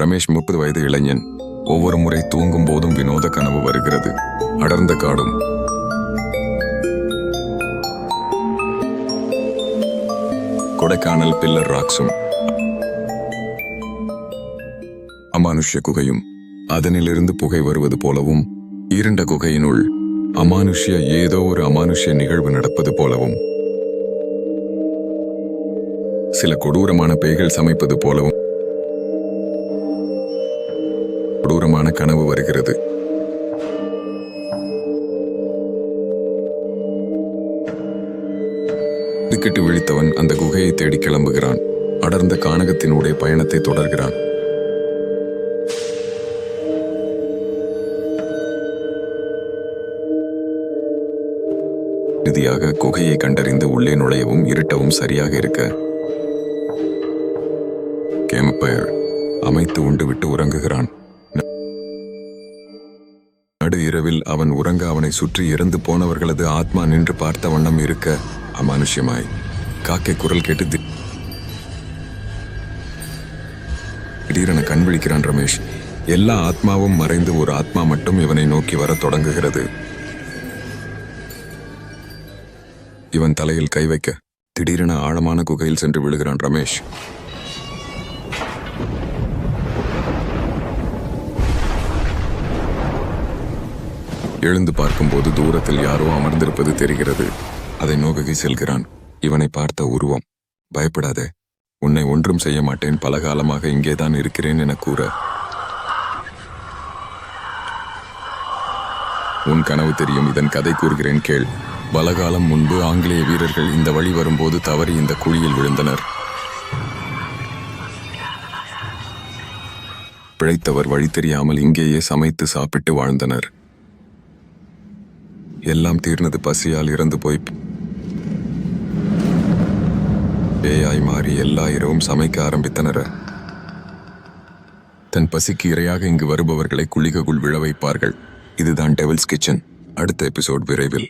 ரமேஷ் முப்பது வயது இளைஞன். ஒவ்வொரு முறை தூங்கும் போதும் வினோத கனவு வருகிறது. அடர்ந்த காடும். கொடைக்கானல் பில்லர் ராக்ஸும். அமானுஷ்ய குகையும். அதனிலிருந்து புகை வருவது போலவும் இருண்ட குகையினுள் அமானுஷ்ய ஏதோ ஒரு அமானுஷ்ய நிகழ்வு நடப்பது போலவும். சில கொடூரமான பேய்கள் சமைப்பது போலவும் கொடூரமான கனவு வருகிறது. திக்கிட்டு விழித்தவன் அந்த குகையை தேடி கிளம்புகிறான். அடர்ந்த கானகத்தினுடைய பயணத்தை தொடர்கிறான். இறுதியாக குகையை கண்டறிந்து உள்ளே நுழையவும் இருட்டவும் சரியாக இருக்க. கேம்பயர் அமைத்து உண்டு விட்டு உறங்குகிறான். நடு இரவில் அவன் உறங்க அவனை சுற்றி இறந்து போனவர்களது ஆத்மா நின்று பார்த்த வண்ணம் இருக்க அமானுஷ்யமாய். காக்கை குரல் கேட்டு திடீரென கண் விழிக்கிறான் ரமேஷ். எல்லா ஆத்மாவும் மறைந்து ஒரு ஆத்மா மட்டும் இவனை நோக்கி வரத் தொடங்குகிறது. இவன் தலையில் கை வைக்க திடீரென ஆழமான குகையில் சென்று விழுகிறான் ரமேஷ். எழுந்து பார்க்கும்போது தூரத்தில் யாரோ அமர்ந்திருப்பது தெரிகிறது. அதை நோக்கி செல்கிறான். இவனை பார்த்த உருவம் பயப்படாதே உன்னை ஒன்றும் செய்ய மாட்டேன். பல காலமாக இங்கேதான் இருக்கிறேன் என கூற. உன் கனவு தெரியும். இதன் கதை கூறுகிறேன் கேள். பலகாலம் முன்பு ஆங்கிலேய வீரர்கள் இந்த வழி வரும்போது தவறி இந்த குழியில் விழுந்தனர். பிழைத்தவர் வழி தெரியாமல் இங்கேயே சமைத்து சாப்பிட்டு வாழ்ந்தனர். எல்லாம் தீர்ந்தது பசியால் இறந்து போய் பேயாய் மாறி எல்லா இரவும் சமைக்க ஆரம்பித்தனர். தன் பசிக்கு இரையாக இங்கு வருபவர்களை குளிகக்குள் விழ வைப்பார்கள். இதுதான் டெவில்ஸ் கிச்சன். அடுத்த எபிசோட் விரைவில்.